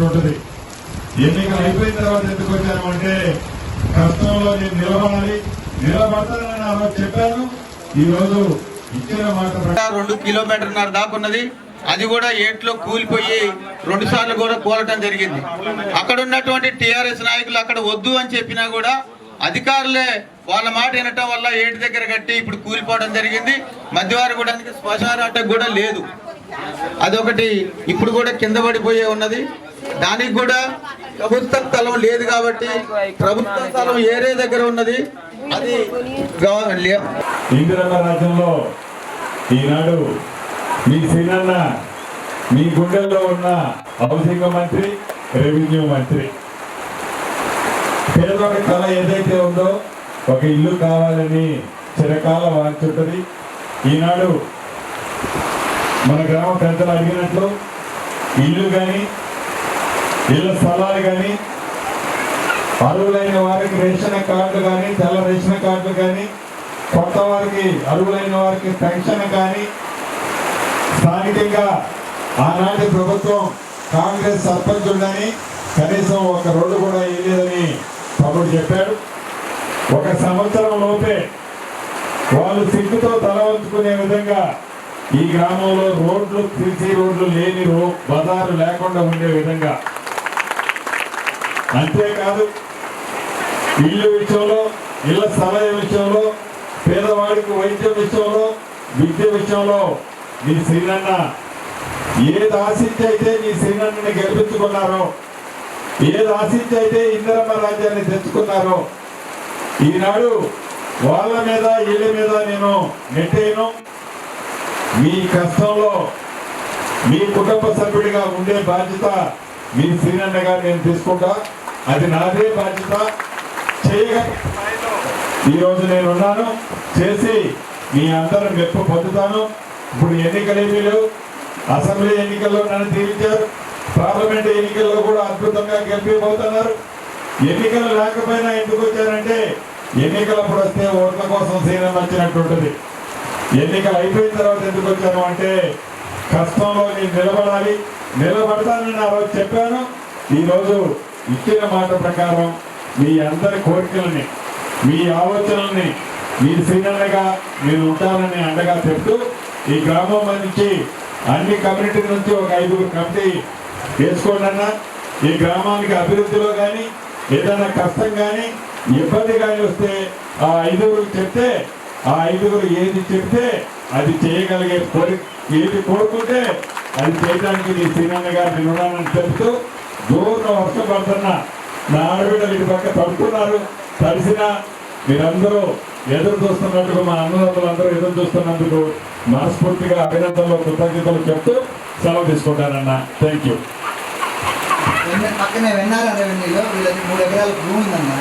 వచ్చినట్టు ఉంటుంది. ఎన్నికలు అయిపోయిన తర్వాత ఎందుకు వచ్చాను అంటే కష్టంలో నేను నిలబడాలి నిలబడతానని ఆ రోజు చెప్పాను ఈ రోజు ఇచ్చిన మాట రెండు కిలోమీటర్న్నర దాకున్నది అది కూడా ఏట్లో కూలిపోయి రెండు సార్లు కూడా కూలటం జరిగింది. అక్కడ ఉన్నటువంటి టిఆర్ఎస్ నాయకులు అక్కడ వద్దు అని చెప్పినా కూడా అధికారులే వాళ్ళ మాట వినటం వల్ల ఏటి దగ్గర కట్టి ఇప్పుడు కూలిపోవడం జరిగింది. మధ్యవారి కూడా శ్మశాన అడ్డ కూడా లేదు. అదొకటి ఇప్పుడు కూడా కింద పడిపోయే ఉన్నది. దానికి కూడా ప్రభుత్వ స్థలం లేదు కాబట్టి ప్రభుత్వ స్థలం ఏరే దగ్గర ఉన్నది. అది గవ- రాజ్యంలో ఈనాడు మీ సీనన్న మీ గుండెల్లో ఉన్న హౌసింగ్ మంత్రి రెవెన్యూ మంత్రి. పేదవాడి కళ ఏదైతే ఉందో ఒక ఇల్లు కావాలని చిరకాల వాంచుంటుంది. ఈనాడు మన గ్రామ పెద్దలు అడిగినట్లు ఇల్లు కానీ ఇళ్ళ స్థలాలు కానీ అరువులైన వారికి రేషన్ కార్డులు కానీ తెల్ల రేషన్ కార్డులు కానీ కొత్త వారికి అరువులైన వారికి పెన్షన్ కానీ స్థానికంగా ఆనాటి ప్రభుత్వం కాంగ్రెస్ సర్పంచుడని కనీసం ఒక రోడ్డు కూడా వేయలేదని తమ్ముడు చెప్పాడు. ఒక సంవత్సరం లోపే వాళ్ళు సిగ్గుతో తలవంచుకునే విధంగా ఈ గ్రామంలో రోడ్లు తిరిగి రోడ్లు లేని రో బజారు లేకుండా ఉండే విధంగా అంతేకాదు ఇల్లు విషయంలో ఇళ్ళ స్థలం విషయంలో పేదవాడికి వైద్యం విషయంలో విద్య విషయంలో మీ శ్రీనన్న ఏది ఆశించి అయితే మీ శ్రీనన్నని గెలిపించుకున్నారో ఏది ఆశించి అయితే ఇందిరమ్మ రాజ్యాన్ని తెచ్చుకున్నారో ఈనాడు వాళ్ళ మీద ఇళ్ళ మీద నేను నెట్టేయను. మీ కష్టంలో మీ కుటుంబ సభ్యుడిగా ఉండే బాధ్యత మీ శ్రీనన్నగా నేను తీసుకుంటా. అది నాదే బాధ్యత. చేయగల ఈరోజు నేను ఉన్నాను. చేసి మీ అందరూ మెప్పు పొందుతాను. ఇప్పుడు ఎన్నికలు ఏమీ అసెంబ్లీ ఎన్నికల్లో నన్ను తీర్చారు. పార్లమెంట్ ఎన్నికల్లో కూడా అద్భుతంగా గెలిపిపోతున్నారు. ఎన్నికలు లేకపోయినా ఎందుకు వచ్చారంటే ఎన్నికలప్పుడు వస్తే ఓట్ల కోసం సీనం వచ్చినట్టుంటుంది ఎన్నికలు అయిపోయిన తర్వాత ఎందుకు వచ్చాను అంటే కష్టంలో నేను నిలబడాలి. నిలబడతానని ఆ రోజు చెప్పాను. ఈరోజు ఇచ్చిన మాట ప్రకారం మీ అందరి కోరికలని మీ ఆలోచనల్ని మీ శ్రీనన్నగా మీరు ఉంటారని అండగా చెప్తూ ఈ గ్రామం నుంచి అన్ని కమ్యూనిటీ నుంచి ఒక ఐదుగురు కమిటీ వేసుకోండి ఈ గ్రామానికి అభివృద్ధిలో కానీ ఏదైనా కష్టం కానీ ఇబ్బంది కానీ వస్తే ఆ ఐదుగురు చెప్తే ఆ ఐదుగురు ఏది చెప్తే అది చేయగలిగే కోరి ఏది కోరుకుంటే అది చేయడానికి నీ శ్రీనన్న గారు నేను ఉన్నానని చెప్తూ దూరం వర్షం పడుతున్నా నా ఆడబిడ్డలు ఇటు పక్క తడుతున్నారు తడిసిన మీరందరూ ఎదురు చూస్తున్నందుకు మా అన్నదమ్ములందరూ ఎదురు చూస్తున్నందుకు మనస్ఫూర్తిగా అభినందనలు కృతజ్ఞతలు చెప్తూ సెలవు తీసుకుంటానన్న. థ్యాంక్ యూ పక్కనే వెన్నారా రెవెన్యూలో వీళ్ళకి మూడు ఎకరాల భూమి ఉందన్న.